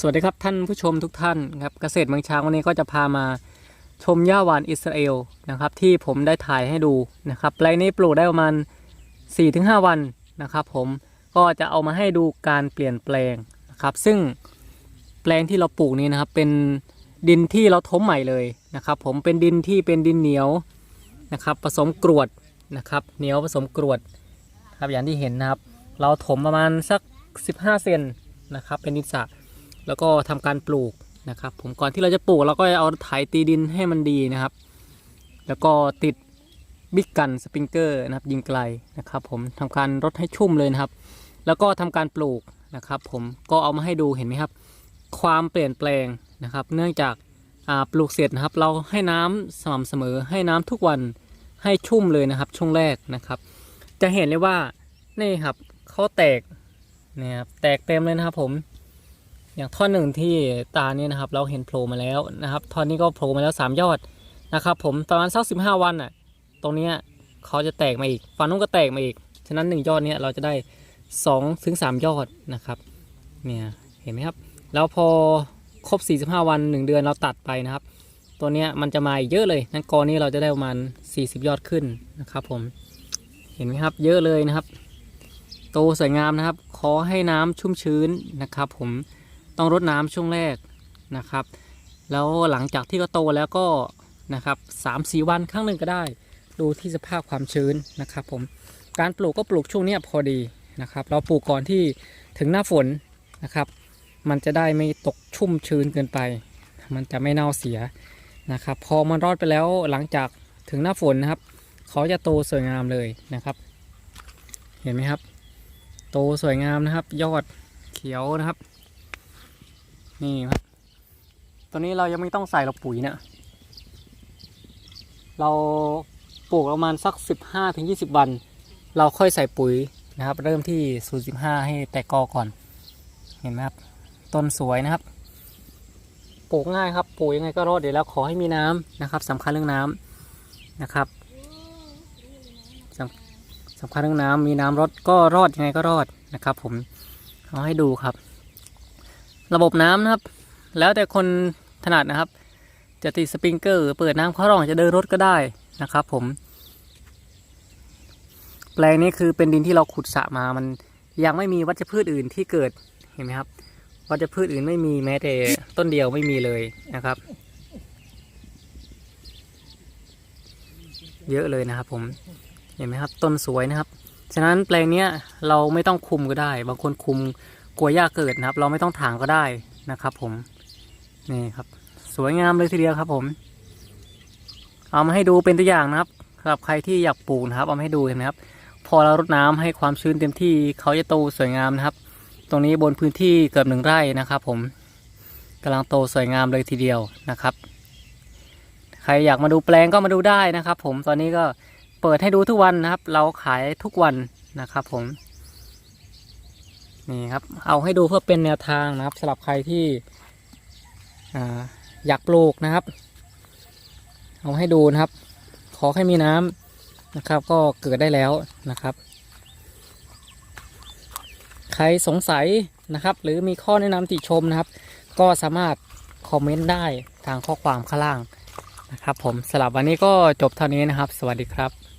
สวัสดีครับท่านผู้ชมทุกท่านครับเกษตรเมืองช้างวันนี้ก็จะพามาชมหญ้าหวานอิสราเอลนะครับที่ผมได้ถ่ายให้ดูนะครับแปลงนี้ปลูกได้ประมาณ 4-5 วันนะครับ ผมก็จะเอามาให้ดูการเปลี่ยนแปลงนะครับ ซึ่งแปลงที่เราปลูกนี้นะครับเป็นดินที่เราถมใหม่เลยนะครับ ผมเป็นดินที่เป็นดินเหนียวนะครับผสมกรวดนะครับ เหนียวผสมกรวดครับอย่างที่เห็นนะครับ เราถมประมาณสัก 15 เซนนะครับเป็นดินสระ แล้วก็ทำการปลูกนะครับ ผมก่อนที่เราจะปลูกเราก็เอาไถตีดินให้มันดีนะครับ แล้วก็ติดบิ๊กกันสปริงเกอร์นะครับ ยิงไกลนะครับ ผมทำการรดให้ชุ่มเลยนะครับ แล้วก็ทำการปลูกนะครับ ผมก็เอามาให้ดูเห็นไหมครับ ความเปลี่ยนแปลงนะครับ เนื่องจากาปลูกเสร็จนะครับ เราให้น้ำสม่ำเสมอ ให้น้ำทุกวันให้ชุ่มเลยนะครับ ช่วงแรกนะครับ จะเห็นเลยว่านี่ครับเขาแตกนี่ครับแตกเต็มเลยนะครับผม อย่างท่อนหนึ่งที่ตาเนี่ยนะครับ เราเห็นโผล่มาแล้วนะครับท่อนนี้ก็โผล่มาแล้ว 3 ยอดนะครับผมประมาณสักสิบห้าวันอะ ตรงเนี้ยเขาจะแตกมาอีกฝั่งนู้นก็แตกมาอีก ฉะนั้น 1 ยอดเนี้ยเราจะได้2ถึง3ยอดนะครับเนี่ยเห็นไหมครับ แล้วพอครบ 45 วัน 1 เดือนเราตัดไปนะครับ ตัวเนี้ยมันจะมาอีกเยอะเลยนั้นกอนี้เราจะได้ประมาณ 40 ยอดขึ้นนะครับผมเห็นไหมครับเยอะเลยนะครับ โตสวยงามนะครับ ขอให้น้ำชุ่มชื้นนะครับผม ต้องรดน้ำช่วงแรกนะครับ แล้วหลังจากที่เขาโตแล้วก็นะครับสามสี่วันครั้งหนึ่งก็ได้ ดูที่สภาพความชื้นนะครับผมการปลูกก็ปลูกช่วงนี้พอดีนะครับ เราปลูกก่อนที่ถึงหน้าฝนนะครับ มันจะได้ไม่ตกชุ่มชื้นเกินไป มันจะไม่เน่าเสียนะครับ พอมันรอดไปแล้วหลังจากถึงหน้าฝนนะครับ เขาจะโตสวยงามเลยนะครับ เห็นไหมครับ โตสวยงามนะครับ ยอดเขียวนะครับ นี่ครับตอนนี้เรายังไม่ต้องใส่เราปุ๋ยเนะ เราปลูกประมาณสัก 15ถึง20 วัน เราค่อยใส่ปุ๋ยนะครับ เริ่มที่ 0.15 ให้แตกกอก่อน เห็นไหมครับ ต้นสวยนะครับ ปลูกง่ายครับ ปลูกยังไงก็รอดเดี๋ยวแล้วขอให้มีน้ำนะครับสำคัญเรื่องน้ำนะครับสำสำคัญเรื่องน้ำมีน้ำรดก็รอดยังไงก็รอดนะครับ ผมเอาให้ดูครับ ระบบน้ำนะครับ แล้วแต่คนถนัดนะครับ จะติดสปริงเกอร์เปิดน้ำเข้าร่องจะเดินรถก็ได้นะครับ ผม แปลงนี้คือเป็นดินที่เราขุดสระมามันยังไม่มีวัชพืชอื่นที่เกิดเห็นไหมครับวัชพืชอื่นไม่มีแม้แต่ต้นเดียวไม่มีเลยนะครับ เยอะเลยนะครับ ผมเห็นไหมครับ ต้นสวยนะครับ ฉะนั้นแปลงเนี้ยเราไม่ต้องคุมก็ได้ บางคนคุม กลัวหญ้าเกิดนะครับ เราไม่ต้องถางก็ได้นะครับ ผมนี่ครับ สวยงามเลยทีเดียวครับ ผม เอามาให้ดูเป็นตัวอย่างนะครับสำหรับใครที่อยากปลูกนะครับเอามาให้ดูเห็นไหมครับ พอเรารดน้ำให้ความชื้นเต็มที่เขาจะโตสวยงามนะครับ ตรงนี้บนพื้นที่เกือบหนึ่งไร่นะครับ ผมกำลังโตสวยงามเลยทีเดียวนะครับ ใครอยากมาดูแปลงก็มาดูได้นะครับ ผมตอนนี้ก็เปิดให้ดูทุกวันนะครับ เราขายทุกวันนะครับ ผม นี่ครับ เอาให้ดูเพื่อเป็นแนวทางนะครับสำหรับใครที่ออยากปลูกนะครับ เอาให้ดูนะครับ ขอให้มีน้ำนะครับ ก็เกิดได้แล้วนะครับ ใครสงสัยนะครับ หรือมีข้อแนะนำติชมนะครับ ก็สามารถคอมเมนต์ได้ทางข้อความข้างล่างนะครับ ผมสำหรับวันนี้ก็จบเท่านี้นะครับ สวัสดีครับ